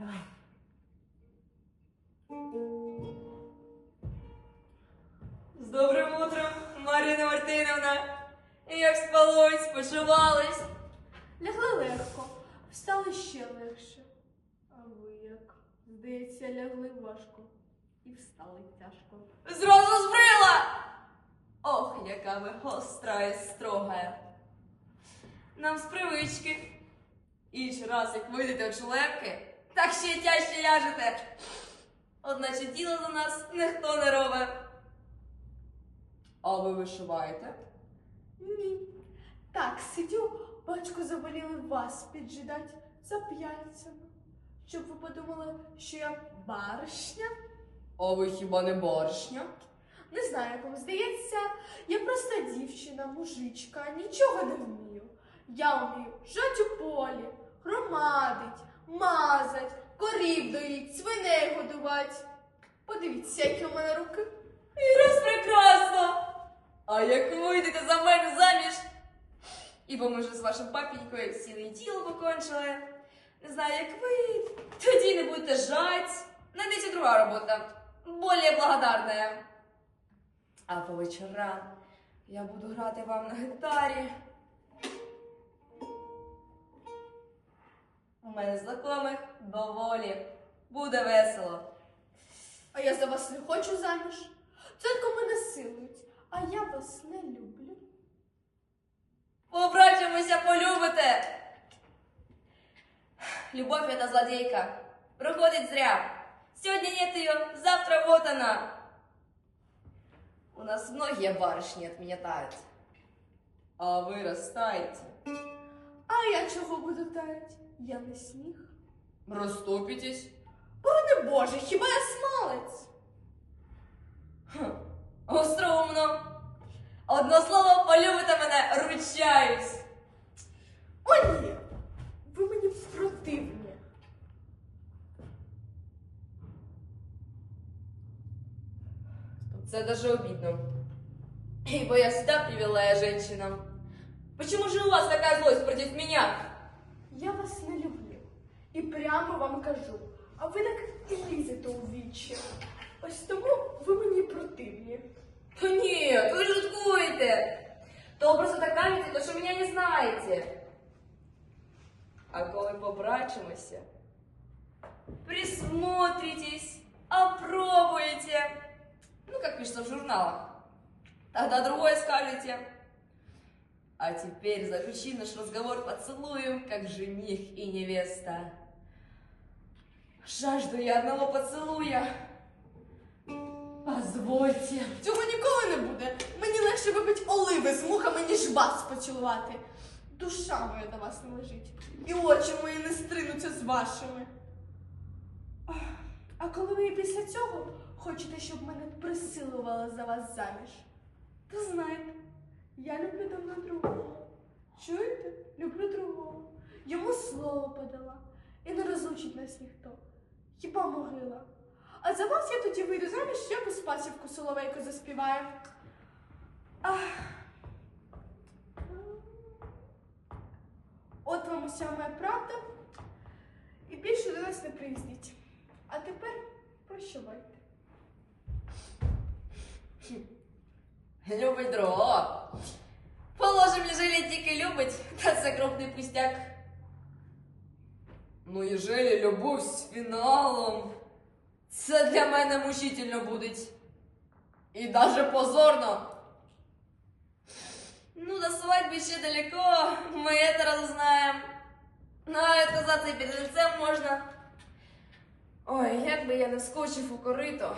Давай. З добрим утром, Марина Мартиновна. Як спалось, почувались? Лягли легко, встали ще легше. А ви як? Здається, лягли важко і встали тяжко. Зразу збрила! Ох, яка ви гостра і строга. Нам з привички. Інший раз, як вийдете у члепки, так ще тяжче ляжете. Одначе діло до нас ніхто не робить. А ви вишиваєте? Ні. Так, сидю, батько заболіли вас піджидать за п'яницями. Щоб ви подумали, що я баришня? А ви хіба не баришня? Не знаю, як вам здається, я просто дівчина, мужичка, нічого не вмію. Я вмію жать у полі, громадить, мазать, корів доїть, свиней годувати. Подивіться, які у мене руки. І раз прекрасно! А як вийдете за мене заміж? Ібо ми вже з вашим папінькою ціле діло покончили. Не знаю, як ви, тоді не будете жать. Найдеться друга робота, более благодарная. А по вечорам я буду грати вам на гітарі. У мене знайомих доволі. Буде весело. А я за вас не хочу заміж. Тільки мене силують, а я вас не люблю. Побрачимося, полюбите. Любовь это злодейка. Проходит зря. Сегодня нет ее, завтра вот она. У нас многие барышни отменятают. А вы растаете. Я чого буду таять? Я не сніг. Розтопитесь. Боже Боже, хіба я смалець? Остроумно. Одно слово полюбите мене, ручаюсь. О, ні! Ви мені противні. Это даже обидно. Ибо я всегда привела женщинам. Почему же у вас такая злость против меня? Я вас не люблю. І прямо вам кажу, а ви так і лізете у вічі. Ось тому ви мені противні. Да нет, вы шуткуете. То просто так кажете, то что меня не знаете. А коли побрачимося, присмотритесь, опробуете. Ну, как пишется в журналах. Тогда другое скажете. А теперь заключи наш разговор поцелуем, как жених и невеста. Жажду я одного поцелуя. Позвольте. Цього ніколи не буде. Мені легше випить оливи з мухами, ніж вас поцілувати. Душа моя до вас не лежить. І очі мої не стринуться з вашими. А коли ви після цього хочете, щоб мене присилували за вас заміж, то знайте, я люблю давно. Чуєте? Люблю другого. Йому слово подала. І не розлучить нас ніхто. Хіба могила. А за вас я тоді вийду заміж, ще би спасівку соловейку заспіваю. Ах. От вам уся моя правда. І більше до нас не приїздіть. А тепер прощавайте. Любить другого. Положим, ежели тільки любить, та це крупний пустяк. Ну, ежели любов з фіналом, це для мене мучительно буде. І даже позорно. Ну, до свадьбы ще далеко, мы это разузнаем. Но отказаться і перед лицем можна. Ой, як би я не вскочив у корито,